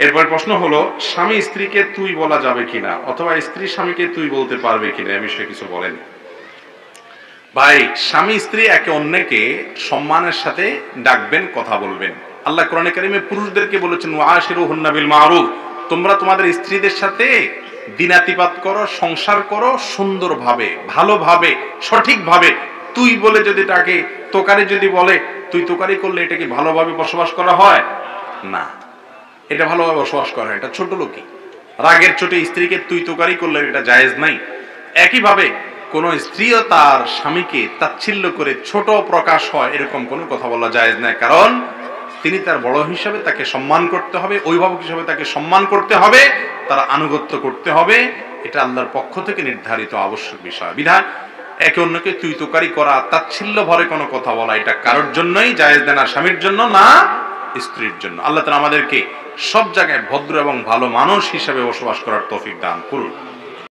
এরপর প্রশ্ন হলো, স্বামী স্ত্রীকে তুই বলা যাবে কিনা? অথবা স্ত্রী স্বামীকে তুই বলতে পারবে কিনা? এ বিষয়ে কিছু বলেন। ভাই, স্বামী স্ত্রী একে অন্যকে সম্মানের সাথে ডাকবেন, কথা বলবেন। আল্লাহ কোরআনে কারিমে পুরুষদেরকে বলেছেন ওয়াশিরু হুন্নাবিল মারুফ তোমরা তোমাদের স্ত্রীদের সাথে দিনাতিপাত করো, সংসার করো সুন্দরভাবে, ভালোভাবে, সঠিকভাবে। তুই বলে যদি তাকে তোকারি যদি বলে, তুই তোকারি করলে এটা কি ভালোভাবে বসবাস করা হয়? না। এটা ভালোভাবে বসবাস করা এটা ছোট লোকই। রাগের চোটে স্ত্রীকে তুই তোকারি করলে এটা জায়েজ নাই। একইভাবে কোন স্ত্রীও তার স্বামীকে তাচ্ছিল্য করে ছোট প্রকাশ হয় এরকম কোনো কথা বলা জায়েজ নাই। কারণ তিনি তার বড় হিসাবে তাকে সম্মান করতে হবে, অভিভাবক হিসাবে তাকে সম্মান করতে হবে, তার আনুগত্য করতে হবে। এটা আল্লাহর পক্ষ থেকে নির্ধারিত আবশ্যক বিষয়। বিধান, একে অন্যকে তুই তোকারি করা, তাচ্ছিল্য ভরে কোনো কথা বলা, এটা কারোর জন্যই জায়েজ আর স্বামীর জন্য, না স্ত্রীর জন্য। আল্লাহ তালা আমাদেরকে সব জায়গায় ভদ্র এবং ভালো মানুষ হিসাবে বসবাস করার তৌফিক দান করুন।